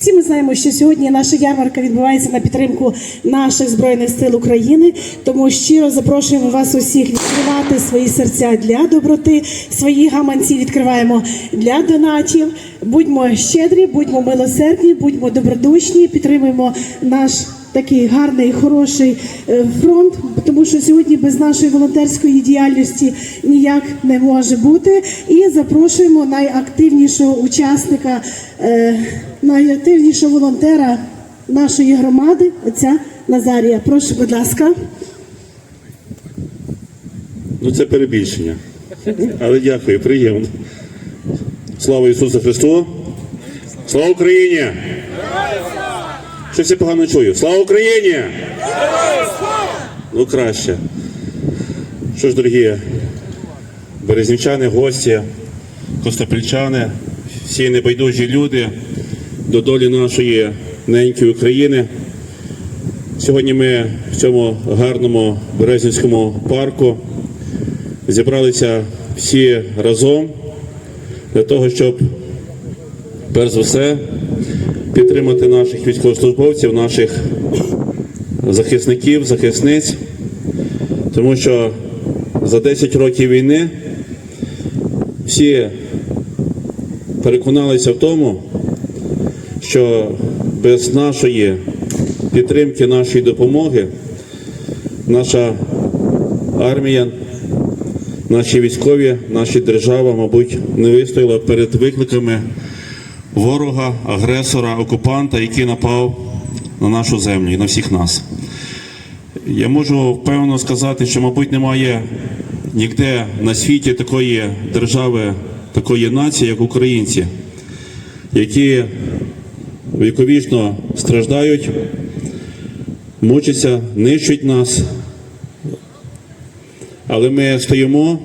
Всі ми знаємо, що сьогодні наша ярмарка відбувається на підтримку наших збройних сил України. Тому щиро запрошуємо вас усіх відкривати свої серця для доброти, свої гаманці відкриваємо для донатів. Будьмо щедрі, будьмо милосердні, будьмо добродушні, підтримуємо наш. Такий гарний, хороший е, фронт, тому що сьогодні без нашої волонтерської діяльності ніяк не може бути. І запрошуємо найактивнішого учасника, е, найактивнішого волонтера нашої громади, отця Назарія. Прошу, будь ласка. Ну це перебільшення. Але дякую, приємно. Слава Ісусу Христу! Слава Україні! Щось я погано чую. Слава Україні! Ну краще. Що ж, дорогі березнівчани, гості, костопільчани, всі небайдужі люди до долі нашої ненької України. Сьогодні ми в цьому гарному Березнівському парку зібралися всі разом для того, щоб перш за все підтримати наших військовослужбовців, наших захисників, захисниць, тому що за 10 років війни всі переконалися в тому, що без нашої підтримки, нашої допомоги наша армія, наші військові, наша держава, мабуть, не вистояла перед викликами ворога, агресора, окупанта, який напав на нашу землю і на всіх нас. Я можу впевнено сказати, що, мабуть, немає ніде на світі такої держави, такої нації, як українці, які віковічно страждають, мучаться, нищать нас. Але ми стоїмо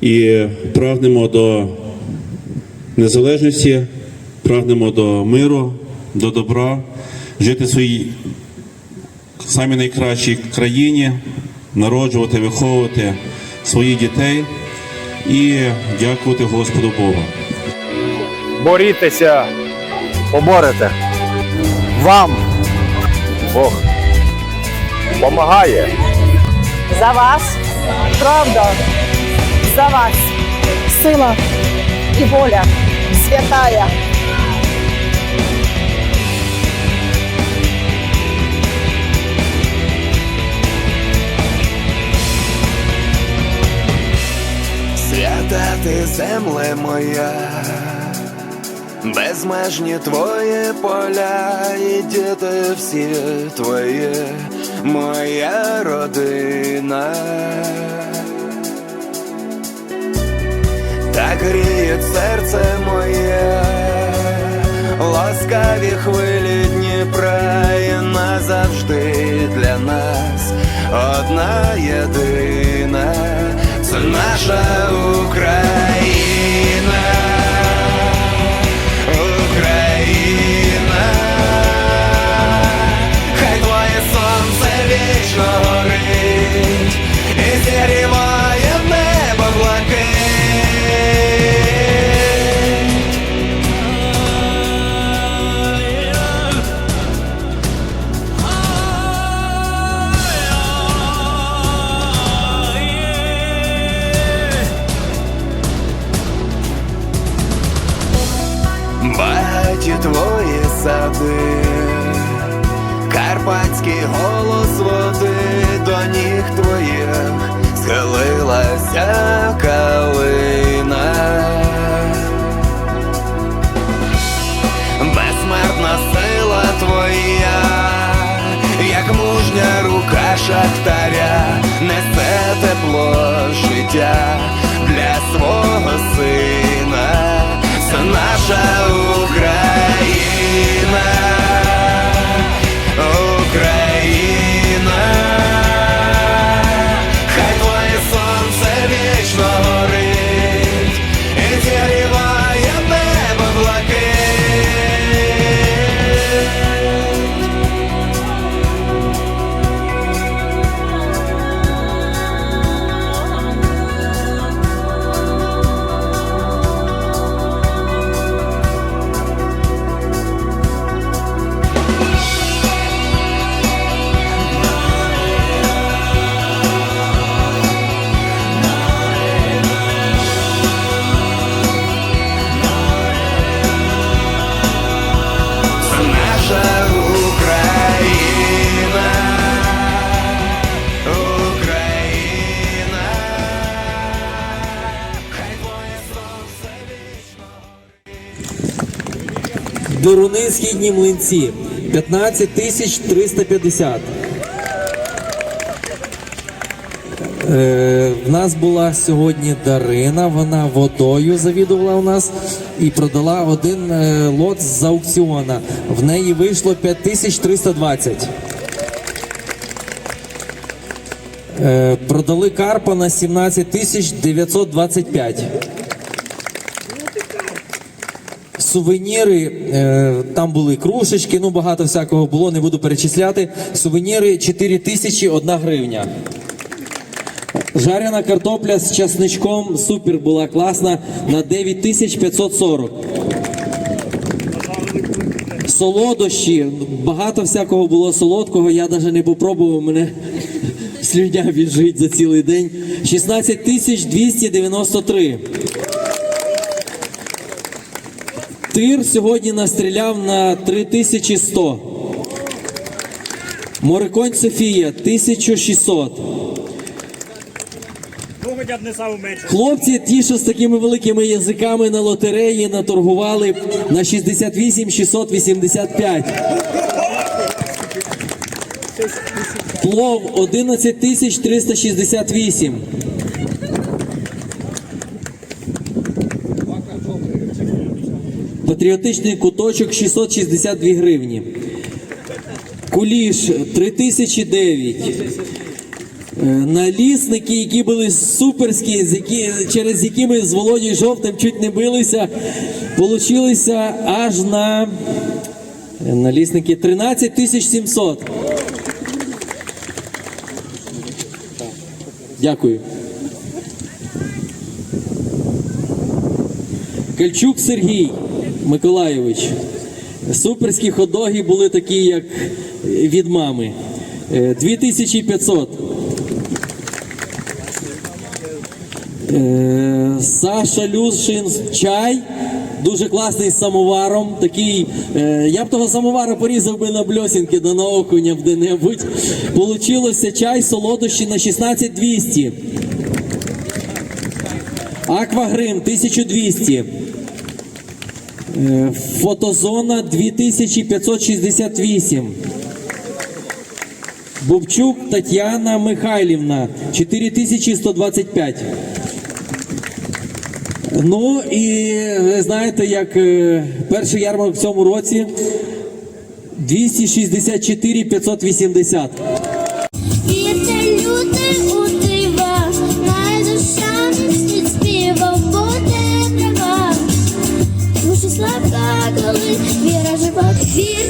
і прагнемо до незалежності, прагнемо до миру, до добра, жити в своїй самій найкращій країні, народжувати, виховувати своїх дітей і дякувати Господу Богу. борітеся, поборете. Вам Бог помагає. За вас, правда, за вас, сила і воля святая. Ти земле моя, безмежні твої поля, і діти всі твої, моя родина. Так гріє серце моє, ласкаві хвилі Дніпра і назавжди для нас одна єдина, наша Україна. Сади, карпатський голос Деруни східні млинці 15 тисяч 350. Е, в нас була сьогодні Дарина, вона водою завідувала у нас і продала один е, лот з аукціона. В неї вийшло 5320. Е, продали Карпа на 17 тисяч 925. Сувеніри, е, там були крушечки, ну багато всякого було, не буду перечисляти. Сувеніри 4 тисячі 1 гривня. Жарена картопля з часничком супер була класна на 9540. Солодощі, багато всякого було солодкого, я навіть не попробував, мене слюдя біжить за цілий день. 16 тисяч 293. Тир сьогодні настріляв на 3100. Мориконь Софія 1600. Ну, хоча б не саме менше. Хлопці, ті, що з такими великими язиками на лотереї наторгували на 68 685. Плов 11 тисяч 368. Патріотичний куточок 662 гривні. Куліш 3009. Е, Налісники, які були суперські, через які ми з Володією Жовтим чуть не билися, получилися аж на е, налісники 13 тисяч 700. Дякую. Кальчук Сергій Миколайович. Суперські ходоги були такі, як від мами. Е, 2500. Е, Саша Люшин чай. Дуже класний з самоваром. Такий, е, я б того самовара порізав би на бльосінки да на окуня де-небудь. Получилося чай солодощі на 16200. Аквагрим 1200. Фотозона 2568. Бубчук Тетяна Михайлівна 4125. Ну і знаєте, як е, перший ярмарок в цьому році 264 580. Viva, viva.